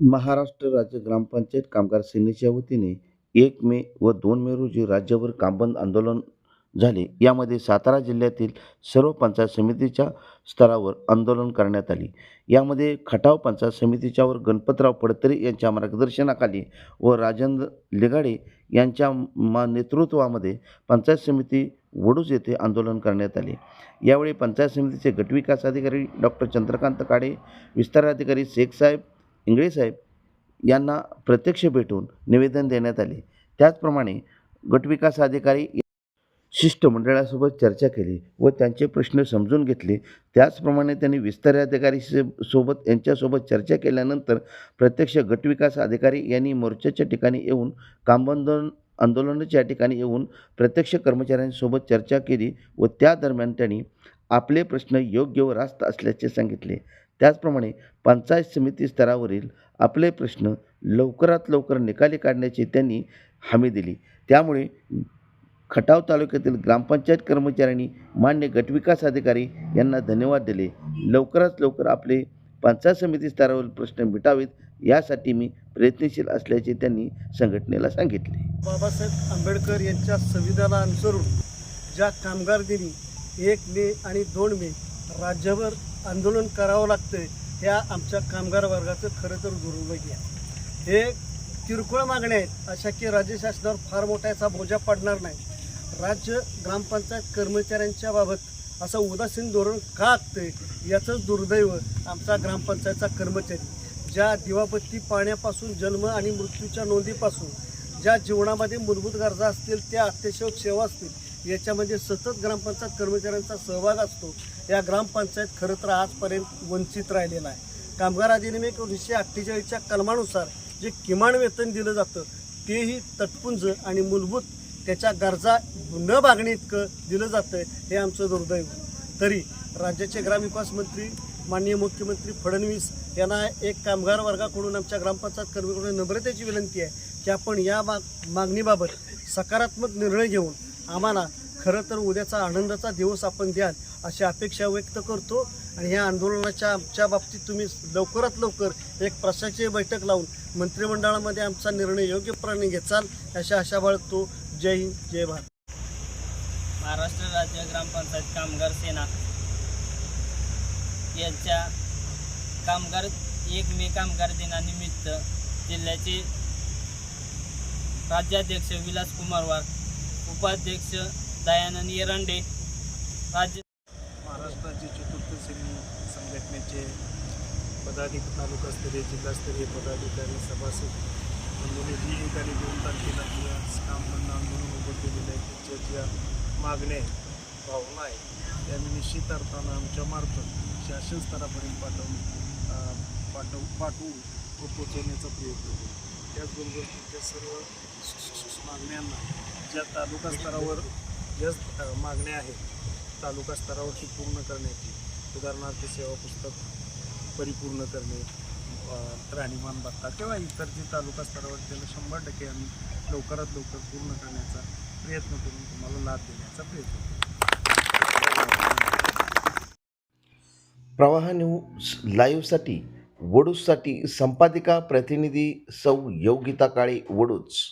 महाराष्ट्र राज्य ग्रामपंचायत कामगार सेनेच्या वतीने एक मे व दोन मे रोजी राज्यभर कामबंद आंदोलन झाले. यामध्ये सातारा जिल्ह्यातील सर्व पंचायत समितीच्या स्तरावर आंदोलन करण्यात आले. यामध्ये खटाव पंचायत समितीच्यावर गणपतराव पडतरे यांच्या मार्गदर्शनाखाली व राजेंद्र लिगाडे यांच्या मा नेतृत्वामध्ये पंचायत समिती वडूज येथे आंदोलन करण्यात आले. यावेळी पंचायत समितीचे गटविकास अधिकारी डॉक्टर चंद्रकांत काळे विस्तार अधिकारी इंगळे साहेब यांना प्रत्यक्ष भेटून निवेदन देण्यात आले. त्याचप्रमाणे गटविकास अधिकारी शिष्टमंडळासोबत चर्चा केली व त्यांचे प्रश्न समजून घेतले. त्याचप्रमाणे त्यांनी विस्तार अधिकारी सोबत यांच्यासोबत चर्चा केल्यानंतर प्रत्यक्ष गटविकास अधिकारी यांनी मोर्चाच्या ठिकाणी येऊन कामबंद आंदोलनाच्या ठिकाणी येऊन प्रत्यक्ष कर्मचाऱ्यांसोबत चर्चा केली व त्या दरम्यान त्यांनी आपले प्रश्न योग्य व रास्त असल्याचे सांगितले. त्याचप्रमाणे पंचायत समिती स्तरावरील आपले प्रश्न लवकरात लवकर निकाली काढण्याची त्यांनी हमी दिली. त्यामुळे खटाव तालुक्यातील ग्रामपंचायत कर्मचाऱ्यांनी मान्य गटविकास अधिकारी यांना धन्यवाद दिले. लवकरात लवकर आपले पंचायत समिती स्तरावरील प्रश्न मिटावेत यासाठी मी प्रयत्नशील असल्याचे त्यांनी संघटनेला सांगितले. बाबासाहेब आंबेडकर यांच्या संविधाना अनुसरून ज्या कामगार दिनी एक मे आणि दोन मे राज्यभर आंदोलन करावं लागतं ह्या आमच्या कामगार वर्गाचं खरं तर दुर्भाग्य आहे. हे किरकोळ मागण्या आहेत. अशा की राज्य शासनावर फार मोठा याचा बोजा पडणार नाही. राज्य ग्रामपंचायत कर्मचाऱ्यांच्या बाबत असं उदासीन धोरण का आखतंय याचं दुर्दैव आमचा ग्रामपंचायतचा कर्मचारी ज्या दिवाबत्ती पाण्यापासून जन्म आणि मृत्यूच्या नोंदीपासून ज्या जीवनामध्ये मूलभूत गरजा असतील त्या अत्यावश्यक सेवा असतील याच्यामध्ये सतत ग्रामपंचायत कर्मचाऱ्यांचा सहभाग असतो. या ग्रामपंचायत खरं तर आजपर्यंत वंचित राहिलेला आहे. कामगार अधिनियम एकोणीसशे अठ्ठेचाळीसच्या कलमानुसार जे किमान वेतन दिलं जातं तेही तटपुंज आणि मूलभूत त्याच्या गरजा न भागणे इतकं दिलं जातं हे आमचं दुर्दैव. तरी राज्याचे ग्रामविकास मंत्री माननीय मुख्यमंत्री फडणवीस यांना एक कामगार वर्गाकडून आमच्या ग्रामपंचायत कर्मीकडून नम्रतेची विनंती आहे की आपण या माग मागणीबाबत सकारात्मक निर्णय घेऊन आम्हाला खरं तर उद्याचा आनंदाचा दिवस आपण द्याल अशी अपेक्षा व्यक्त करतो. आणि ह्या आंदोलनाच्या आमच्या बाबतीत तुम्ही लवकरात लवकर एक प्रशासकीय बैठक लावून मंत्रिमंडळामध्ये आमचा निर्णय योग्यप्रमाणे घेचाल अशी आशा बाळगतो. जय हिंद जय भारत. महाराष्ट्र राज्य ग्रामपंचायत कामगार सेना यांच्या कामगार एक मे कामगार दिनानिमित्त जिल्ह्याचे राज्याध्यक्ष विलास कुमार वाघ उपाध्यक्ष दयानंद एरंडे राज्य महाराष्ट्राचे चतुर्थ श्रेणी संघटनेचे पदाधिकारी तालुकास्तरीय जिल्हास्तरीय पदाधिकारी सभासद. बंधूंनी जी एक आणि दोन तारखेला जी काम बंद आंदोलन उभं केलेलं आहे त्याच्या ज्या मागण्या आहेत भावना आहेत. त्या निश्चित अर्थानं आमच्या मार्फत शासन स्तरापर्यंत पाठवून पाठव पाठवून व पोचवण्याचा प्रयत्न करू त्याचबरोबर तुमच्या सर्व मागण्यांना ज्या तालुका स्तरावर ज्या मागण्या आहेत तालुका स्तरावरती पूर्ण करण्याची उदाहरणार्थ सेवा पुस्तक परिपूर्ण करणे राहणीमान भत्ता किंवा इतर जे तालुका स्तरावर त्याला शंभर टक्के आम्ही लवकरात लवकर पूर्ण करण्याचा प्रयत्न करून तुम्हाला लाभ देण्याचा प्रयत्न करू प्रवाह न्यूज लाईव्हसाठी वडूजसाठी संपादिका प्रतिनिधी सौ योगिता काळे वडूज.